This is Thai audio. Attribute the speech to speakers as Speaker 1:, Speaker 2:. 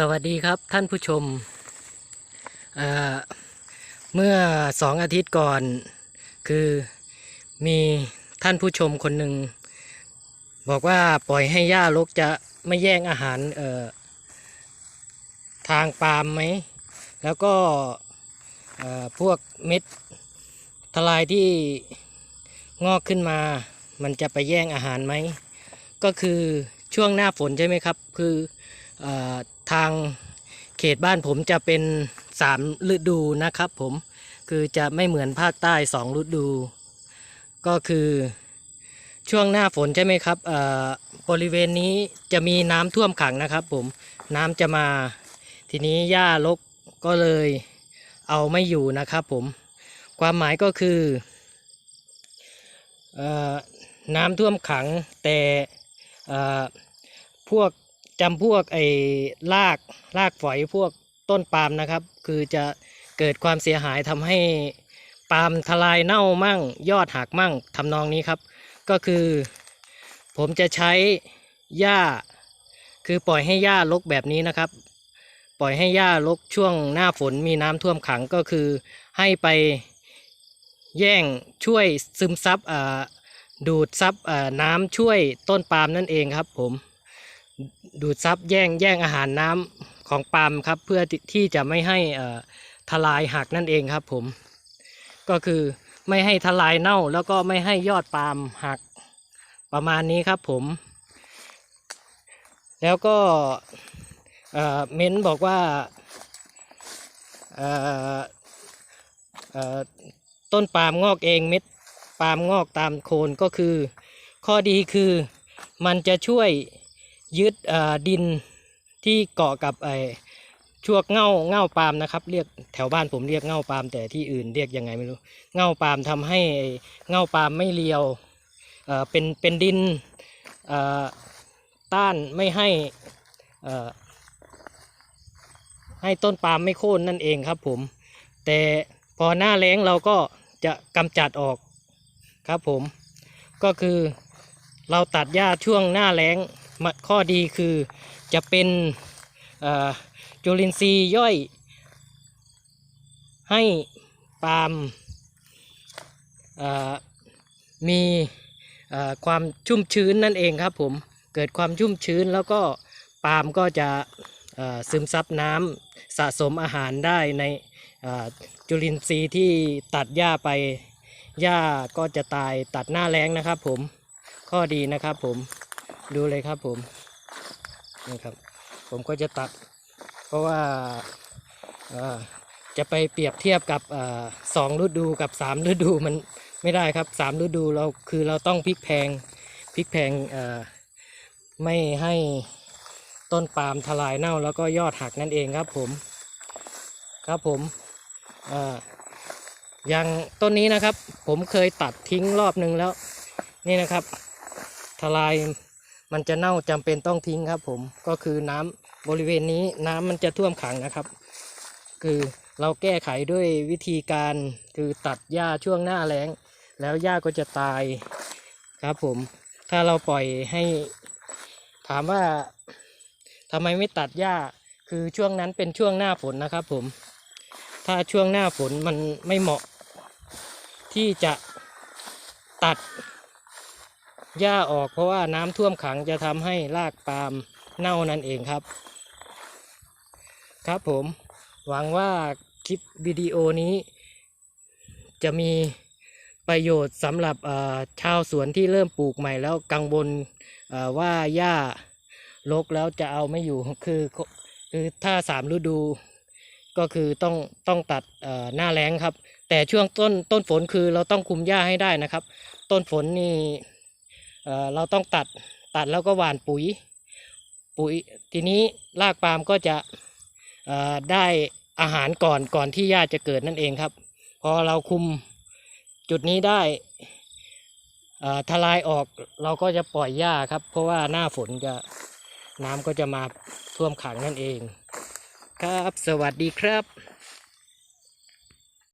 Speaker 1: สวัสดีครับท่านผู้ชมเเมื่อสองอาทิตย์ก่อน คือมีท่านผู้ชมคนหนึ่ง บอกว่าปล่อยให้หญ้าลกจะไม่แย่งอาหารเออทางปาล์มไหม แล้วก็พวกเม็ดทลายที่งอกขึ้นมา มันจะไปแย่งอาหารไหม ก็คือช่วงหน้าฝนใช่ไหมครับ คือ ทางเขตบ้านผมจะเป็นสามฤดูนะครับผมคือจะไม่เหมือนภาคใต้สองฤดู ก็คือช่วงหน้าฝนใช่ไหมครับเอ่อบริเวณนี้จะมีน้ำท่วมขังนะครับผมน้ำจะมาทีนี้หญ้ารกก็เลยเอาไม่อยู่นะครับผมความหมายก็คือเอ่อน้ำท่วมขังแต่พวก จำพวกไอ้รากรากฝอยพวกต้นปาล์มนะครับ คือจะเกิดความเสียหายทำให้ปาล์มทลายเน่ามั่ง ยอดหักมั่งทำนองนี้ครับ ก็คือผมจะใช้หญ้า คือปล่อยให้หญ้ารกแบบนี้นะครับ ปล่อยให้หญ้ารกช่วงหน้าฝนมีน้ำท่วมขังก็คือให้ไปแย่งช่วยซึมซับดูดซับน้ำช่วยต้นปาล์มนั่นเองครับผม ดูดซับแย่งแย่งอาหารน้ำของปาล์มครับ เพื่อที่จะไม่ให้อ่อทลายหักนั่นเองครับ ผม ก็คือไม่ให้ทลายเน่าแล้วก็ไม่ให้ยอดปาล์มหักประมาณนี้ครับผม แล้วก็เม้นบอกว่าต้นปาล์มงอกเองเม็ดปาล์มงอกตามโคนก็คือ ข้อดีคือมันจะช่วย ยึดดินที่เกาะกับไอ้ช่วงเง่าเง่าปาล์มนะครับเรียกแถวบ้านผมเรียกเง่าปาล์มแต่ที่อื่นเรียกยังไงไม่รู้เง่าปาล์มทำให้เง่าปาล์มไม่เรียวเอ่อเป็นเป็นดินเอ่อต้านไม่ให้เอ่อให้ต้นปาล์มไม่โค่นนั่นเองครับผมแต่พอหน้าแล้งเราก็จะกำจัดออกครับผมก็คือเราตัดหญ้าช่วงหน้าแล้ง ข้อดีคือจะเป็นจุลินทรีย์ย่อย ให้ปาล์มมีความชุ่มชื้นนั่นเองครับผมเกิดความชุ่มชื้นแล้วก็ปาล์มก็จะซึมซับน้ำสะสมอาหารได้ในจุลินทรีย์ที่ตัดหญ้าไปหญ้าก็จะตายตัดหน้าแล้งนะครับผมข้อดีนะครับผม ดูเลยครับผมนี่ครับ ผมก็จะตัด เพราะว่าจะไปเปรียบเทียบกับอสองฤดูกับสามฤดูมันไม่ได้ครับสามฤดูเราคือเราต้องพลิกแพงพลิกแพงไม่ให้ต้นปาล์มทลายเน่าแล้วก็ยอดหักนั่นเองครับผมครับผมเอ่ออย่างต้นนี้นะครับ ผมเคยตัดทิ้งรอบนึงแล้ว นี่นะครับ ทลาย มันจะเน่าจำเป็นต้องทิ้งครับ ผมก็คือน้ำบริเวณนี้น้ำมันจะท่วมขังนะครับ คือเราแก้ไขด้วยวิธีการคือตัดหญ้าช่วงหน้าแล้ง แล้วหญ้าก็จะตายครับ ผมถ้าเราปล่อยให้ ถามว่าทำไมไม่ตัดหญ้าคือช่วงนั้นเป็นช่วงหน้าฝนนะครับ ผม ถ้าช่วงหน้าฝนมันไม่เหมาะ ที่จะตัด หญ้าออกเพราะว่าน้ำท่วมขังจะทำให้รากปาล์มเน่านั่นเองครับ ครับผมหวังว่าคลิปวิดีโอนี้ จะมีประโยชน์สำหรับชาวสวนที่เริ่มปลูกใหม่แล้วกังวลว่าหญ้ารกแล้วจะเอาไม่อยู่คือคือถ้าสามฤดูก็คือต้องต้องตัดหน้าแล้งครับ แต่ช่วงต้นต้นฝนคือเราต้องคุมหญ้าให้ได้นะครับ ต้นฝนนี่ เราต้องตัดตัดแล้วก็หว่านปุ๋ยปุ๋ยทีนี้รากปาล์มก็จะได้อาหารก่อนก่อนที่หญ้าจะเกิดนั่นเองครับ พอเราคุมจุดนี้ได้ทลายออกเราก็จะปล่อยหญ้าครับ เพราะว่าหน้าฝนจะน้ำก็จะมาท่วมขังนั่นเอง ครับ สวัสดีครับ